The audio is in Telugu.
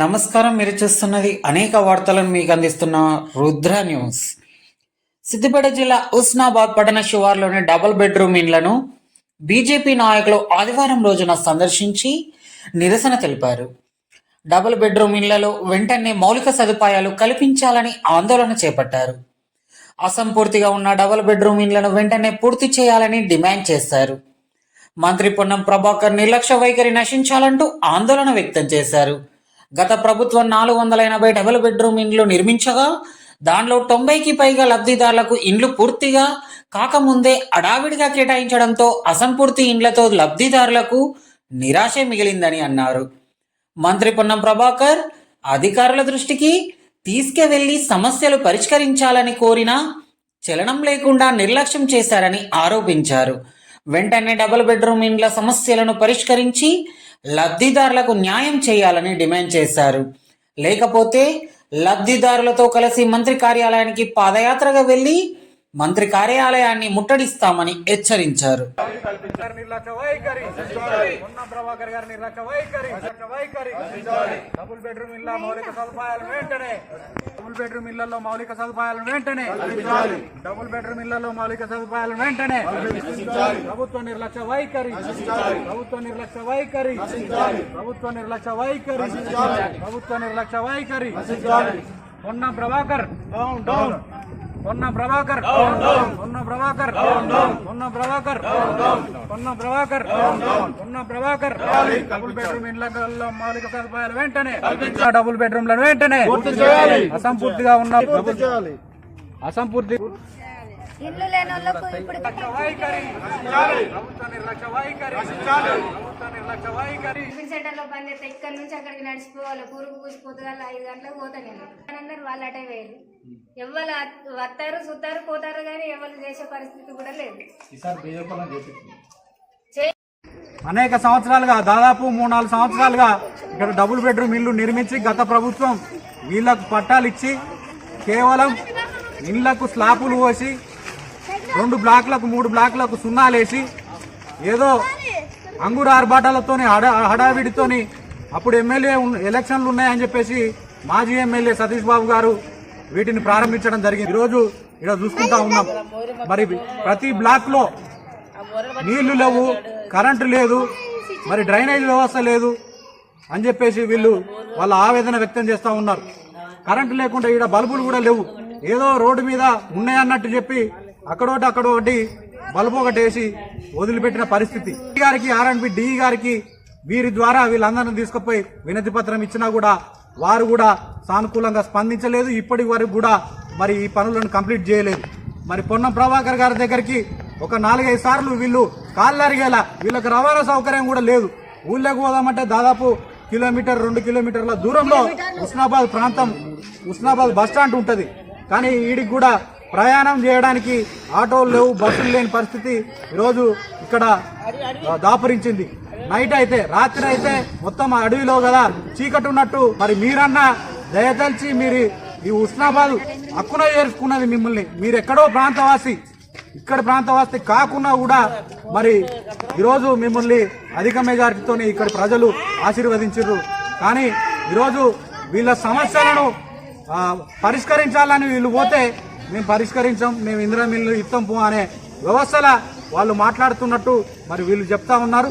నమస్కారం మీరు చూస్తున్నది అనేక వార్తలను మీకు అందిస్తున్న రుద్ర న్యూస్. సిద్దిపేట జిల్లా ఉస్నాబాద్ పట్టణ శివార్లోని డబుల్ బెడ్రూమ్ ఇండ్లను బీజేపీ నాయకులు ఆదివారం రోజున సందర్శించి నిరసన తెలిపారు. డబుల్ బెడ్రూమ్ ఇళ్ళలో వెంటనే మౌలిక సదుపాయాలు కల్పించాలని ఆందోళన చేపట్టారు. అసంపూర్తిగా ఉన్న డబుల్ బెడ్రూమ్ ఇండ్లను వెంటనే పూర్తి చేయాలని డిమాండ్ చేశారు. మంత్రి పొన్నం ప్రభాకర్ నిర్లక్ష్య వైఖరి నశించాలంటూ ఆందోళన వ్యక్తం చేశారు. గత ప్రభుత్వం నాలుగు వందల ఎనభై డబుల్ బెడ్రూమ్ ఇండ్లు నిర్మించగా దానిలో తొంభైకి పైగా లబ్ధిదారులకు ఇండ్లు పూర్తిగా కాకముందే అడావిడిగా కేటాయించడంతో అసంపూర్తి ఇండ్లతో లబ్ధిదారులకు నిరాశే మిగిలిందని అన్నారు. మంత్రి పొన్నం ప్రభాకర్ అధికారుల దృష్టికి తీసుకువెళ్ళి సమస్యలు పరిష్కరించాలని కోరినా చలనం లేకుండా నిర్లక్ష్యం చేశారని ఆరోపించారు. వెంటనే డబుల్ బెడ్రూమ్ ఇండ్ల సమస్యలను పరిష్కరించి లబ్ధిదారులకు న్యాయం చేయాలని డిమాండ్ చేశారు. లేకపోతే లబ్ధిదారులతో కలిసి మంత్రి కార్యాలయానికి పాదయాత్రగా వెళ్ళి మంత్రి కార్యాలయాన్ని ముట్టడిస్తామని హెచ్చరించారు. గారి నిర్లక్ష్య వైఖరి. ఉన్న ప్రభాకర్ గారి నిర్లక్ష్య వైఖరి. వైఖరి. డబుల్ బెడ్రూమ్ ఇళ్ళ మౌలిక సదుపాయాలు వెంటనే. డబుల్ బెడ్రూమ్ ఇళ్ళలో మౌలిక సదుపాయాలు వెంటనే. డబుల్ బెడ్రూమ్ ఇళ్ళలో మౌలిక సదుపాయాలు వెంటనే. ప్రభుత్వ నిర్లక్ష్య వైఖరి. ప్రభుత్వ నిర్లక్ష్య వైఖరి. ప్రభుత్వ నిర్లక్ష్య వైఖరి. ప్రభుత్వ నిర్లక్ష్య వైఖరి. ఉన్న ప్రభాకర్. పొన్న ప్రభాకర్. పొన్న ప్రభాకర్. పొన్న ప్రభాకర్. పొన్న ప్రభాకర్. పొన్న ప్రభాకర్. డబుల్ బెడ్రూమ్ ఇండ్లలో మౌలిక సదుపాయాలు వెంటనే. డబుల్ బెడ్రూమ్లను వెంటనే అసంపూర్తిగా ఉన్న అసంపూర్తి ఇల్లు లేని వాళ్ళకు ఇప్పుడు టిఫిన్ సెంటర్లో పని చేస్తే ఇక్కడ నుంచి అక్కడికి నడిచిపోవాలి. కూరుకు కూసిపోతుందా. ఐదు గంటలకు పోతా నేను. అందరు వాళ్ళు అటే వేరు ఎవరు వస్తారు సుత్తారు పోతారు కానీ ఎవరు చేసే పరిస్థితి కూడా లేదు. అనేక సంవత్సరాలుగా దాదాపు మూడు నాలుగు సంవత్సరాలుగా ఇక్కడ డబుల్ బెడ్రూమ్ ఇల్లు నిర్మించి గత ప్రభుత్వం వీళ్ళకు పట్టాలు ఇచ్చి కేవలం ఇళ్ళకు స్లాపులు పోసి రెండు బ్లాక్లకు మూడు బ్లాక్లకు సున్నాలేసి ఏదో అంగుర ఆర్భాటాలతోని హడా హడావిడితోని అప్పుడు ఎమ్మెల్యే ఎలక్షన్లు ఉన్నాయని చెప్పేసి మాజీ ఎమ్మెల్యే సతీష్ బాబు గారు వీటిని ప్రారంభించడం జరిగింది. ఈరోజు ఇక్కడ చూసుకుంటా ఉన్నాం. మరి ప్రతి బ్లాక్లో నీళ్ళు లేవు కరెంటు లేదు మరి డ్రైనేజ్ వ్యవస్థ లేదు అని చెప్పేసి వీళ్ళు వాళ్ళ ఆవేదన వ్యక్తం చేస్తూ ఉన్నారు. కరెంటు లేకుండా ఈడ బల్బులు కూడా లేవు. ఏదో రోడ్డు మీద ఉన్నాయన్నట్టు చెప్పి అక్కడోటి అక్కడోటి బల్బు ఒకటి వేసి వదిలిపెట్టిన పరిస్థితి. గారికి ఆర్ఎండ్బి డి గారికి వీరి ద్వారా వీళ్ళందరిని తీసుకుపోయి వినతి పత్రం ఇచ్చినా కూడా వారు కూడా సానుకూలంగా స్పందించలేదు. ఇప్పటి వరకు కూడా మరి ఈ పనులను కంప్లీట్ చేయలేదు. మరి పొన్నం ప్రభాకర్ గారి దగ్గరికి ఒక నాలుగైదు సార్లు వీళ్ళు కాళ్ళు అరిగేలా వీళ్ళకి రవాణా సౌకర్యం కూడా లేదు. ఊళ్ళోకి పోదామంటే దాదాపు కిలోమీటర్ రెండు కిలోమీటర్ల దూరంలో ఉస్నాబాద్ ప్రాంతం ఉస్నాబాద్ బస్ స్టాండ్ ఉంటుంది. కానీ వీడికి కూడా ప్రయాణం చేయడానికి ఆటోలు లేవు బస్సులు లేని పరిస్థితి ఈరోజు ఇక్కడ దాపురించింది. నైట్ అయితే రాత్రి అయితే మొత్తం అడవిలో కదా చీకటి ఉన్నట్టు మరి మీరన్నా దయతలిచి మీరు ఈ ఉస్నాబాద్ హక్కున చేరుకున్నది మిమ్మల్ని. మీరు ఎక్కడో ప్రాంతవాసి ఇక్కడ ప్రాంతవాసి కాకున్నా కూడా మరి ఈరోజు మిమ్మల్ని అధిక మెజార్టీతోనే ఇక్కడ ప్రజలు ఆశీర్వదించారు కానీ ఈరోజు వీళ్ళ సమస్యలను పరిష్కరించాలని వీళ్ళు పోతే మేము పరిష్కరించాం మేము ఇందిరా మిల్లు ఇస్తాం పో అనే వ్యవస్థల వాళ్ళు మాట్లాడుతున్నట్టు మరి వీళ్ళు చెప్తా ఉన్నారు.